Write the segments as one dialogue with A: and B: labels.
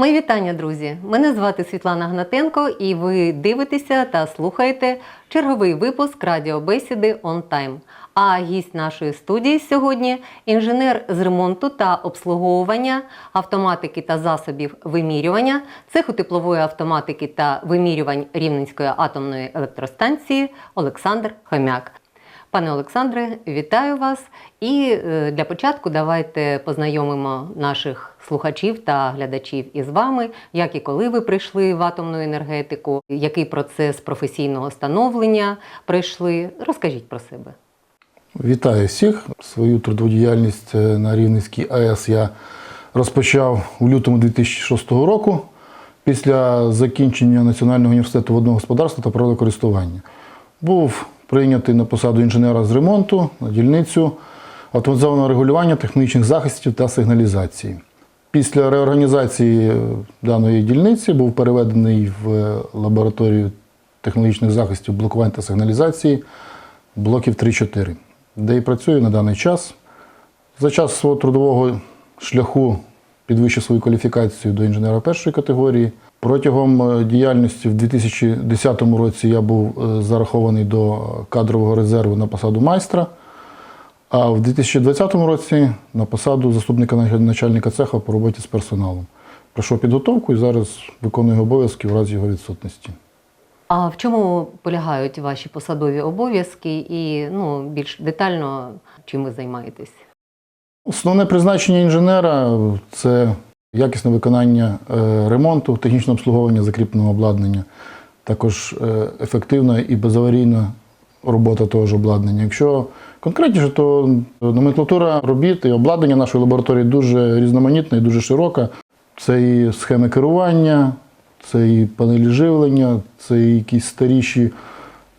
A: Мої вітання, друзі! Мене звати Світлана Гнатенко, і ви дивитеся та слухаєте черговий випуск радіобесіди Time. А гість нашої студії сьогодні інженер з ремонту та обслуговування автоматики та засобів вимірювання цеху теплової автоматики та вимірювань Рівненської атомної електростанції Олександр Хомяк. Пане Олександре, вітаю вас. І е, для початку давайте познайомимо наших слухачів та глядачів із вами, як і коли ви прийшли в атомну енергетику, який процес професійного становлення пройшли. Розкажіть про себе.
B: Вітаю всіх. Свою трудову діяльність е, на Рівненській АЕС я розпочав у лютому 2006 року після закінчення Національного університету водного господарства та природокористування. Був прийнятий на посаду інженера з ремонту на дільницю автоматизованого регулювання технічних захистів та сигналізації. Після реорганізації даної дільниці був переведений в лабораторію технологічних захистів блокувань та сигналізації блоків 3-4, де і працюю на даний час. За час свого трудового шляху підвищив свою кваліфікацію до інженера першої категорії. Протягом е, діяльності в 2010 році я був е, зарахований до кадрового резерву на посаду майстра, а в 2020 році на посаду заступника начальника цеха по роботі з персоналом. Пройшов підготовку і зараз виконую обов'язки в разі його відсутності.
A: А в чому полягають ваші посадові обов'язки і ну, більш детально чим ви займаєтесь?
B: Основне призначення інженера це якісне виконання е, ремонту, технічне обслуговування закріпленого обладнання, також е, ефективна і безаварійна робота того ж обладнання. Якщо конкретніше, то номенклатура робіт і обладнання нашої лабораторії дуже різноманітна і дуже широка. Це і схеми керування, це і панелі живлення, це і якісь старіші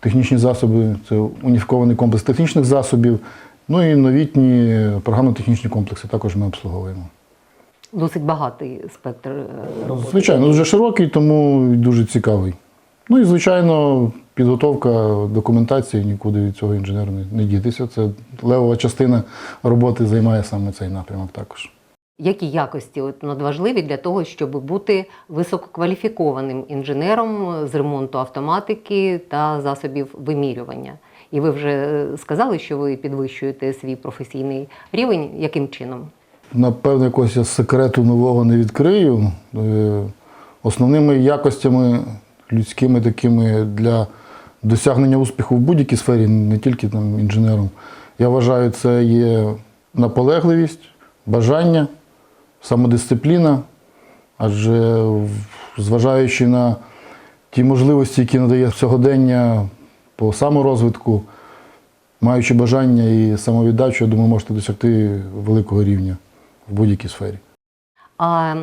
B: технічні засоби, це уніфікований комплекс технічних засобів, ну і новітні програмно-технічні комплекси також ми обслуговуємо.
A: Досить багатий спектр е, роботи.
B: Звичайно, дуже широкий, тому і дуже цікавий. Ну і, звичайно, підготовка документації нікуди від цього інженера не, не дітися. Це левова частина роботи займає саме цей напрямок також.
A: Які якості от надважливі для того, щоб бути висококваліфікованим інженером з ремонту автоматики та засобів вимірювання? І ви вже е, сказали, що ви підвищуєте свій професійний рівень. Яким чином?
B: Напевно, якогось я секрету нового не відкрию. Е, Основними якостями людськими такими для досягнення успіху в будь-якій сфері, не тільки там інженером, я вважаю, це є наполегливість, бажання, самодисципліна, адже зважаючи на ті можливості, які надає сьогодення по саморозвитку, маючи бажання і самовіддачу, я думаю, можете досягти великого рівня в будь-якій сфері.
A: А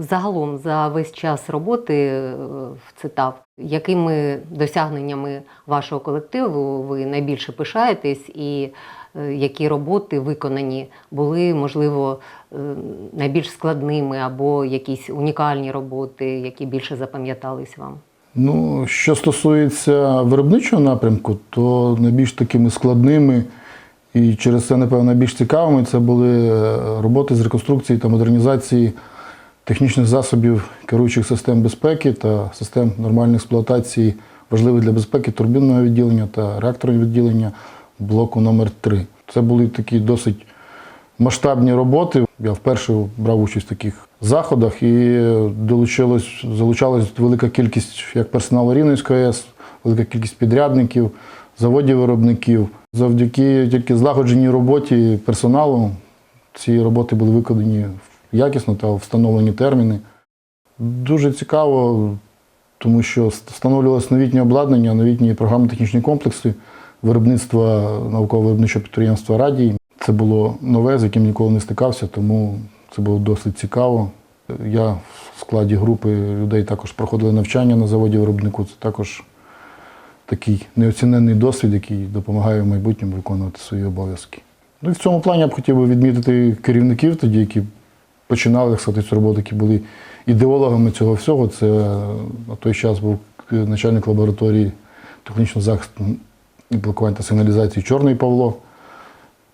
A: загалом за весь час роботи е, в ЦИТАВ, якими досягненнями вашого колективу ви найбільше пишаєтесь, і е, які роботи виконані були, можливо, е, найбільш складними або якісь унікальні роботи, які більше запам'ятались вам?
B: Ну, що стосується виробничого напрямку, то найбільш такими складними і через це, напевно, найбільш цікавими це були е, роботи з реконструкції та модернізації технічних засобів керуючих систем безпеки та систем нормальної експлуатації важливих для безпеки турбінного відділення та реакторного відділення блоку номер 3 Це були такі досить масштабні роботи. Я вперше брав участь в таких заходах і долучилось, залучалась велика кількість як персоналу Рівненської АЕС, велика кількість підрядників, заводів виробників. Завдяки тільки злагодженій роботі персоналу ці роботи були виконані якісно та встановлені терміни. Дуже цікаво, тому що встановлювалося новітнє обладнання, новітні програмно-технічні комплекси виробництва науково-виробничого підприємства Радій. Це було нове, з яким ніколи не стикався, тому це було досить цікаво. Я в складі групи людей також проходили навчання на заводі виробнику. Це також такий неоціненний досвід, який допомагає в майбутньому виконувати свої обов'язки. Ну і в цьому плані я б хотів би відмітити керівників тоді, які починали так сказати, цю роботу, які були ідеологами цього всього. Це на той час був начальник лабораторії технічного захисту і блокування та сигналізації Чорний Павло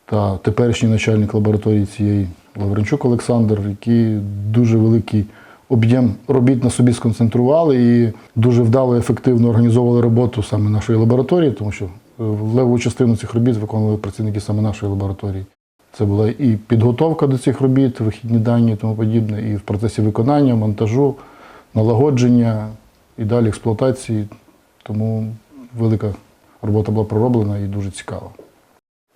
B: та теперішній начальник лабораторії цієї Лавренчук Олександр, який дуже великий об'єм робіт на собі сконцентрували і дуже вдало і ефективно організовували роботу саме нашої лабораторії, тому що е, леву частину цих робіт виконували працівники саме нашої лабораторії. Це була і підготовка до цих робіт, вихідні дані і тому подібне, і в процесі виконання, монтажу, налагодження і далі експлуатації. Тому велика робота була пророблена і дуже цікава.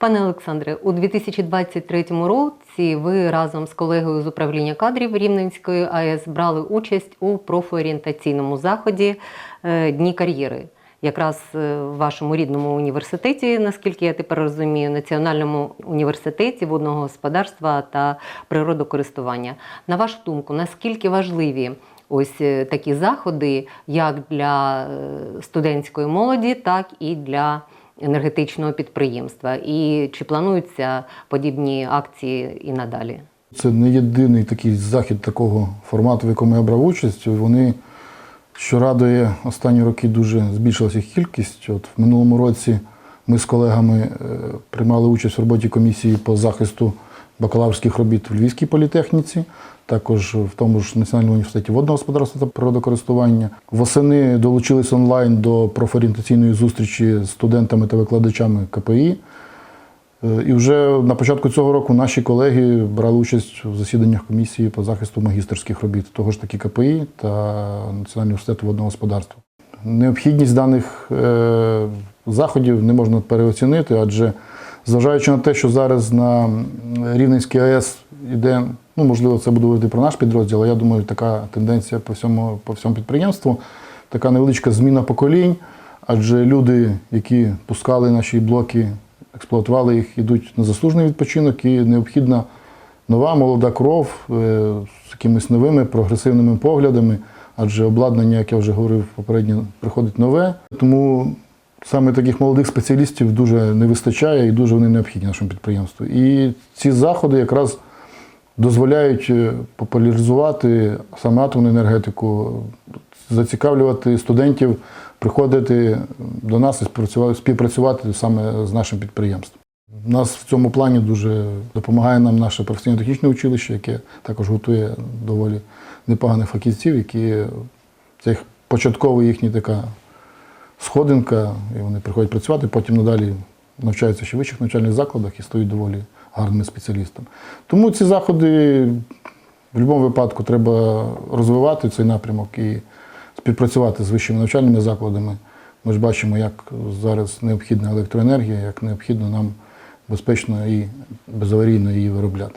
A: Пане Олександре, у 2023 році ви разом з колегою з управління кадрів Рівненської АЕС брали участь у профорієнтаційному заході е, Дні кар'єри. Якраз е, в вашому рідному університеті, наскільки я тепер розумію, Національному університеті водного господарства та природокористування. На вашу думку, наскільки важливі ось е, такі заходи як для студентської молоді, так і для енергетичного підприємства? І чи плануються подібні акції і надалі?
B: Це не єдиний такий захід такого формату, в якому я брав участь. Вони, що радує, останні роки дуже збільшилася їх кількість. От в минулому році ми з колегами е, приймали участь в роботі комісії по захисту бакалаврських робіт в Львівській політехніці, також в тому ж Національному університеті водного господарства та природокористування. Восени долучились онлайн до профорієнтаційної зустрічі з студентами та викладачами КПІ. Е, І вже на початку цього року наші колеги брали участь у засіданнях комісії по захисту магістерських робіт, того ж таки КПІ та Національного університету водного господарства. Необхідність даних е, заходів не можна переоцінити, адже зважаючи на те, що зараз на Рівненській АЕС йде, ну можливо, це буде говорити про наш підрозділ, але я думаю, така тенденція по всьому, по всьому підприємству, така невеличка зміна поколінь, адже люди, які пускали наші блоки експлуатували їх, йдуть на заслужений відпочинок, і необхідна нова молода кров е, з якимись новими прогресивними поглядами, адже обладнання, як я вже говорив попередньо, приходить нове. Тому саме таких молодих спеціалістів дуже не вистачає і дуже вони необхідні нашому підприємству. І ці заходи якраз дозволяють е, популяризувати саме атомну енергетику, зацікавлювати студентів приходити до нас і співпрацювати- саме з нашим підприємством. Нас в цьому плані дуже допомагає нам наше професійно-технічне училище, яке також готує доволі непоганих фахівців, які це їх початкова їхня така сходинка, і вони приходять працювати, потім надалі навчаються ще в вищих навчальних закладах і стають доволі гарними спеціалістами. Тому ці заходи в будь-якому випадку треба розвивати цей напрямок і співпрацювати з вищими навчальними закладами. Ми ж бачимо, як зараз необхідна електроенергія, як необхідно нам безпечно і безаварійно її виробляти.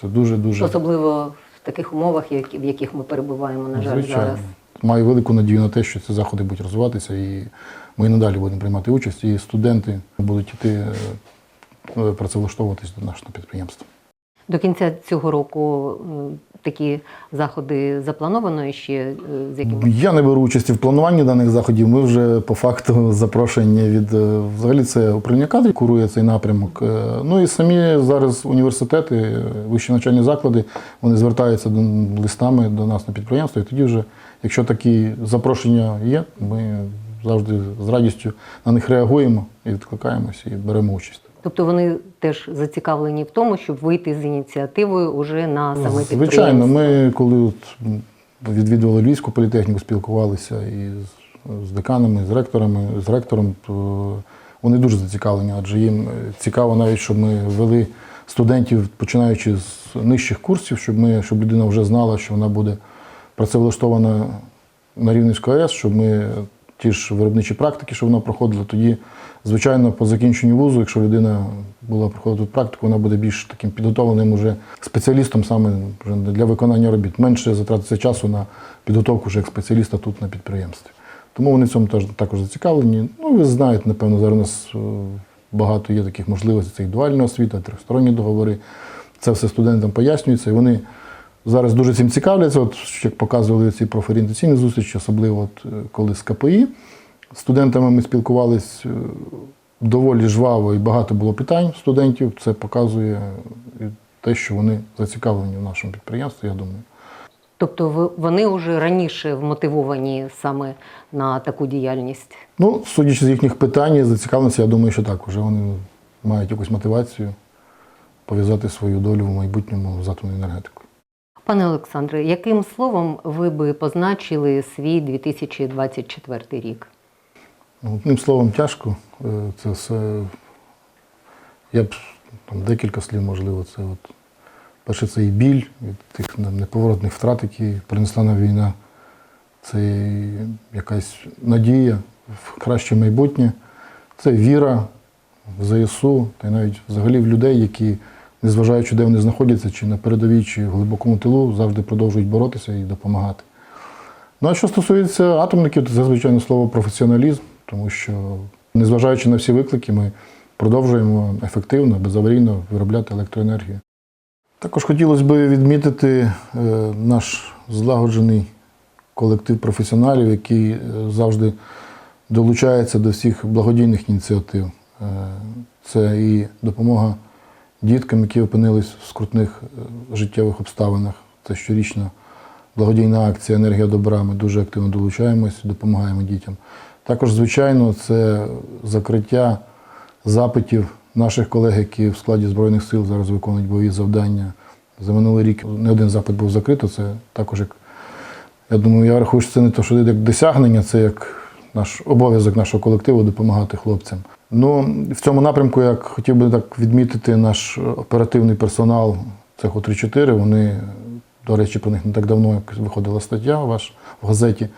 B: Це дуже-дуже
A: Особливо в таких умовах, в яких ми перебуваємо, на жаль,
B: звичайно.
A: зараз.
B: Маю велику надію на те, що ці заходи будуть розвиватися, і ми і надалі будемо приймати участь, і студенти будуть йти е, працевлаштовуватись до нашого підприємства.
A: До кінця цього року такі заходи заплановано ще е, з якими
B: Я не беру участі в плануванні даних заходів. Ми вже по факту запрошені від е, взагалі це управління кадрів курує цей напрямок. Е, Ну і самі зараз університети, е, вищі навчальні заклади, вони звертаються до листами до нас на підприємство. І тоді вже, якщо такі запрошення є, ми завжди з радістю на них реагуємо і відкликаємося і беремо участь.
A: Тобто вони теж зацікавлені в тому, щоб вийти з ініціативою уже на саме підприємство.
B: Звичайно, ми коли от відвідували Львівську політехніку, спілкувалися і з, з деканами, з ректорами, з ректором, то вони дуже зацікавлені, адже їм цікаво навіть, щоб ми вели студентів, починаючи з нижчих курсів, щоб ми, щоб людина вже знала, що вона буде працевлаштована на Рівненську АЕС, щоб ми ті ж виробничі практики, що вона проходила, тоді, звичайно, по закінченню вузу, якщо людина була проходити тут практику, вона буде більш таким підготовленим уже спеціалістом саме для виконання робіт. Менше затратиться часу на підготовку вже як спеціаліста тут на підприємстві. Тому вони в цьому теж також зацікавлені. Ну, ви знаєте, напевно, зараз у нас е, багато є таких можливостей, це і дуальна освіта, трьохсторонні договори. Це все студентам пояснюється, і вони зараз дуже цим цікавляться. От як показували ці профорієнтаційні зустрічі, особливо от, е, коли з КПІ. З студентами ми спілкувалися е, доволі жваво і багато було питань студентів. Це показує те, що вони зацікавлені в нашому підприємстві, я думаю.
A: Тобто вони вже раніше вмотивовані саме на таку діяльність.
B: Ну, судячи з їхніх питань зацікавленості, я думаю, що так, вже вони мають якусь мотивацію пов'язати свою долю в майбутньому з атомною енергетикою.
A: Пане Олександре, яким словом ви би позначили свій 2024 рік?
B: Одним словом, тяжко. Е, Це все. Я б там декілька слів, можливо, це от. Перше, це і біль від тих не- неповоротних втрат, які принесла нам війна. Це якась надія в краще майбутнє. Це віра в ЗСУ та й навіть взагалі в людей, які, незважаючи, де вони знаходяться, чи на передовій, чи в глибокому тилу, завжди продовжують боротися і допомагати. Ну а що стосується атомників, то це, звичайно, слово професіоналізм, тому що, незважаючи на всі виклики, ми продовжуємо ефективно, безаварійно виробляти електроенергію. Також хотілося б відмітити е, наш злагоджений колектив професіоналів, який е, завжди долучається до всіх благодійних ініціатив. Е, Це і допомога діткам, які опинились в скрутних е, життєвих обставинах. Це щорічна благодійна акція Енергія добра. Ми дуже активно долучаємось, допомагаємо дітям. Також, звичайно, це закриття запитів наших колег, які в складі Збройних сил зараз виконують бойові завдання. За минулий рік не один запит був закрито. Це також як я думаю, я рахую, що це не то, що як досягнення, це як наш обов'язок нашого колективу допомагати хлопцям. Ну, в цьому напрямку я хотів би так відмітити наш оперативний персонал цеху 3-4. Вони, до речі, про них не так давно як виходила стаття ваш в газеті.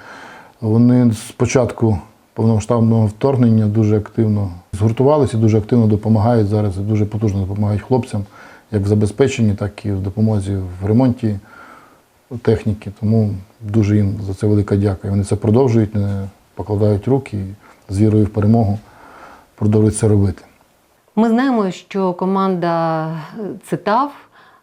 B: Вони з початку повномасштабного вторгнення дуже активно згуртувалися, дуже активно допомагають зараз, дуже потужно допомагають хлопцям, як в забезпеченні, так і в допомозі в ремонті техніки. Тому дуже їм за це велика дяка. І вони це продовжують, покладають руки і з вірою в перемогу продовжують це робити.
A: Ми знаємо, що команда е, Цитав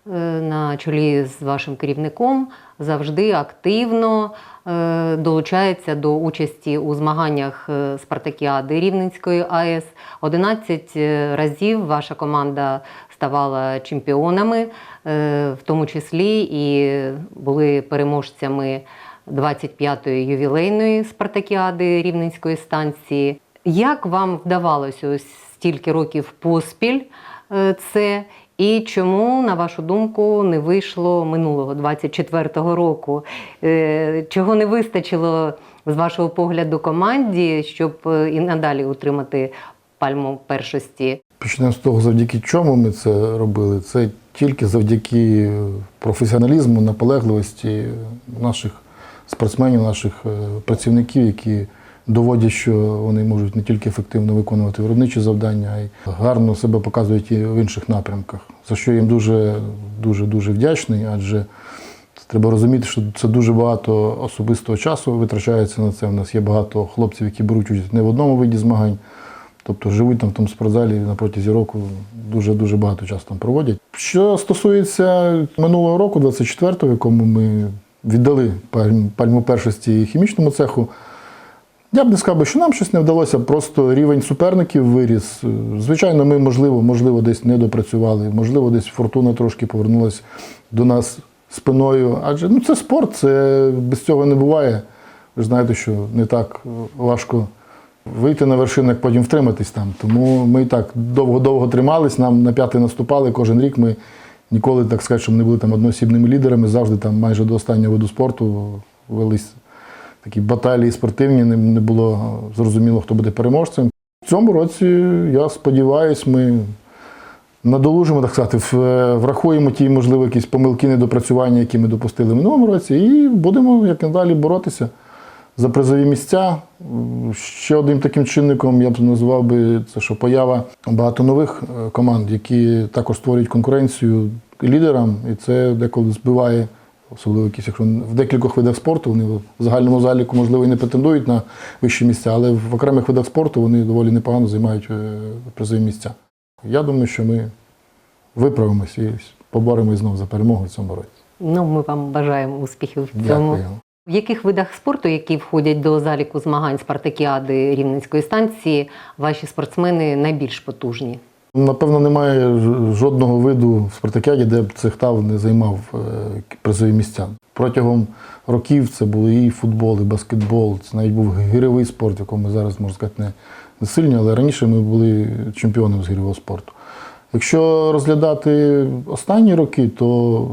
A: е, на чолі з вашим керівником завжди активно е, долучається до участі у змаганнях Спартакіади Рівненської АЕС. 11 разів ваша команда ставала чемпіонами, в тому числі і були переможцями 25-ї ювілейної Спартакіади Рівненської станції. Як вам вдавалося ось стільки років поспіль е, це? І чому, на вашу думку, не вийшло минулого 24-го року? Е, Чого не вистачило з вашого погляду команді, щоб е, і надалі утримати пальму першості?
B: Почнемо з того, завдяки чому ми це робили. Це тільки завдяки професіоналізму, наполегливості наших спортсменів, наших е, працівників, які доводять, що вони можуть не тільки ефективно виконувати виробничі завдання, а й гарно себе показують і в інших напрямках. За що їм дуже дуже дуже вдячний, адже треба розуміти, що це дуже багато особистого часу витрачається на це. У нас є багато хлопців, які беруть участь не в одному виді змагань. Тобто живуть там в тому спортзалі на протязі року дуже-дуже багато часу там проводять. Що стосується минулого року, 24-го, якому ми віддали пальму першості хімічному цеху, я б не сказав, що нам щось не вдалося, просто рівень суперників виріс. Звичайно, ми, можливо, можливо, десь не допрацювали, можливо, десь фортуна трошки повернулася до нас спиною. Адже ну, це спорт, це без цього не буває. Ви ж знаєте, що не так важко вийти на вершину, як потім втриматись там. Тому ми і так довго-довго тримались, нам на п'ятий наступали. Кожен рік ми ніколи, так сказати, щоб не були там одноосібними лідерами, завжди там майже до останнього виду спорту велись такі баталії спортивні, не було зрозуміло, хто буде переможцем. В цьому році, я сподіваюся, ми надолужимо, так сказати, врахуємо ті, можливо, якісь помилки, недопрацювання, які ми допустили в минулому році, і будемо як надалі боротися за призові місця. Ще одним таким чинником я б назвав би це, що поява багато нових е, команд, які також створюють конкуренцію лідерам, і це деколи збиває, особливо якісь, якщо в декількох видах спорту вони в загальному заліку, можливо, і не претендують на вищі місця, але в окремих видах спорту вони доволі непогано займають е, призові місця. Я думаю, що ми виправимося і поборемось знову за перемогу в цьому році.
A: Ну, ми вам бажаємо успіхів в цьому.
B: Дякую.
A: В яких видах спорту, які входять до заліку змагань Спартакіади Рівненської станції, ваші спортсмени найбільш потужні?
B: Напевно, немає жодного виду в спартакіаді, де б цехтав не займав е, призові місця. Протягом років це були і футбол, і баскетбол, це навіть був гирьовий спорт, в якому зараз, можна сказати, не, сильні, але раніше ми були чемпіонами з гирьового спорту. Якщо розглядати останні роки, то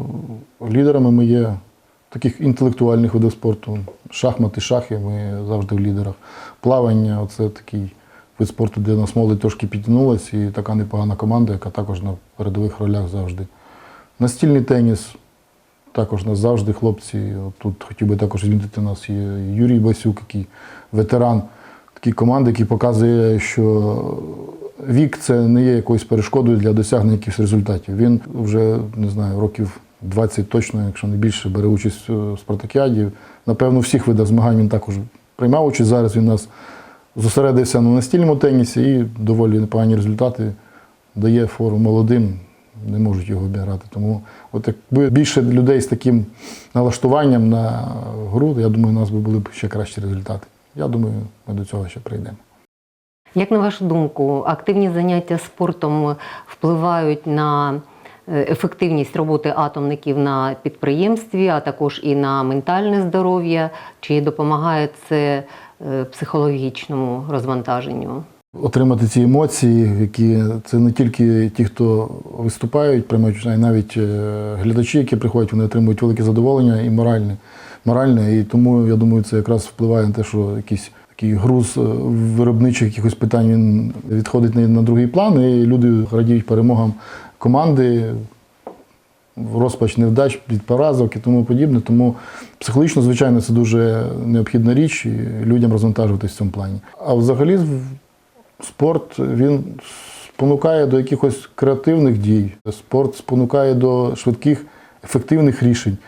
B: Лідерами ми є таких інтелектуальних видів спорту. Шахмати, шахи, ми завжди в лідерах. Плавання це такий вид спорту, де нас молодь трошки підтягнулася, і така непогана команда, яка також на передових ролях завжди. Настільний теніс, також нас завжди хлопці. Тут хотів би також відмітити, нас є Юрій Басюк, який ветеран такої команди, який показує, що вік це не є якоюсь перешкодою для досягнення якихось результатів. Він вже не знаю, років 20 точно, якщо не більше, бере участь у спартакіаді. Напевно, всіх видах змагань він також приймав участь. Зараз він нас зосередився на настільному тенісі і доволі непогані результати дає фору молодим, не можуть його обіграти. Тому от якби більше людей з таким налаштуванням на гру, я думаю, у нас би були б ще кращі результати. Я думаю, ми до цього ще прийдемо.
A: Як на вашу думку, активні заняття спортом впливають на ефективність роботи атомників на підприємстві, а також і на ментальне здоров'я? Чи допомагає це е, психологічному розвантаженню?
B: Отримати ці емоції, які це не тільки ті, хто виступають, приймають а навіть е, глядачі, які приходять, вони отримують велике задоволення і моральне. моральне. І тому я думаю, це якраз впливає на те, що якийсь такий груз е, виробничих якихось питань він відходить на другий план, і люди радіють перемогам команди, розпач невдач від поразок і тому подібне. Тому психологічно, звичайно, це дуже необхідна річ і людям розвантажуватись в цьому плані. А взагалі спорт він спонукає до якихось креативних дій. Спорт спонукає до швидких, ефективних рішень.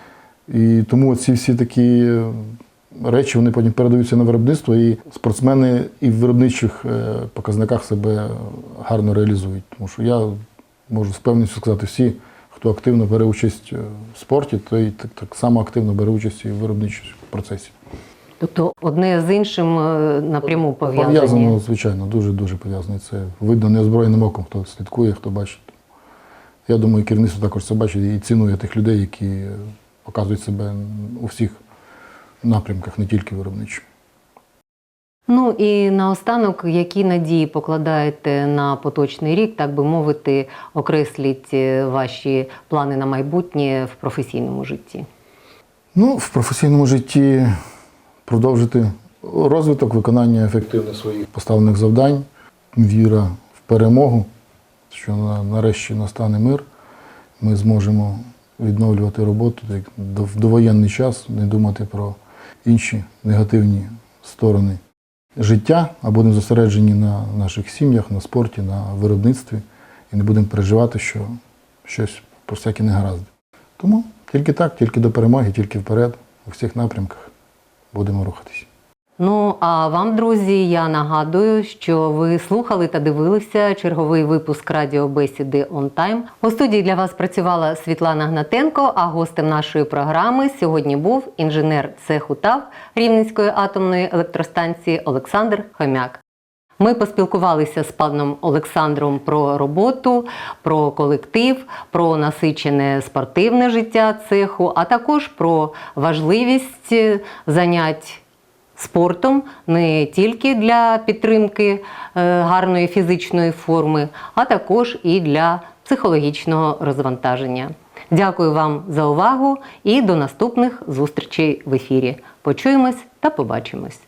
B: І тому ці всі такі речі вони потім передаються на виробництво, і спортсмени і в виробничих е, показниках себе гарно реалізують. Тому що я можу з певністю сказати, всі, хто активно бере участь е, в спорті, той так, так само активно бере участь і в виробничому процесі.
A: Тобто одне з іншим е, напряму
B: Пов'язано,
A: пов'язані.
B: звичайно, дуже-дуже пов'язано. Це видно неозброєним оком, хто слідкує, хто бачить. Я думаю, керівництво також це бачить і цінує тих людей, які е, показують себе у всіх напрямках, не тільки виробничі.
A: Ну і наостанок, які надії покладаєте на поточний рік, так би мовити, окресліть е, ваші плани на майбутнє в професійному житті?
B: Ну, в професійному житті продовжити розвиток, виконання ефективно своїх поставлених завдань, віра в перемогу, що нарешті настане мир. Ми зможемо відновлювати роботу в довоєнний час, не думати про інші негативні сторони життя, а будемо зосереджені на наших сім'ях, на спорті, на виробництві і не будемо переживати, що щось про всякі негаразди. Тому тільки так, тільки до перемоги, тільки вперед, у всіх напрямках будемо рухатись.
A: Ну а вам, друзі, я нагадую, що ви слухали та дивилися черговий випуск радіобесіди On Time. У студії для вас працювала Світлана Гнатенко. А гостем нашої програми сьогодні був інженер цеху ТАВ Рівненської атомної електростанції Олександр Хомяк. Ми поспілкувалися з паном Олександром про роботу, про колектив, про насичене спортивне життя цеху, а також про важливість занять спортом не тільки для підтримки е, гарної фізичної форми, а також і для психологічного розвантаження. Дякую вам за увагу і до наступних зустрічей в ефірі. Почуємось та побачимось.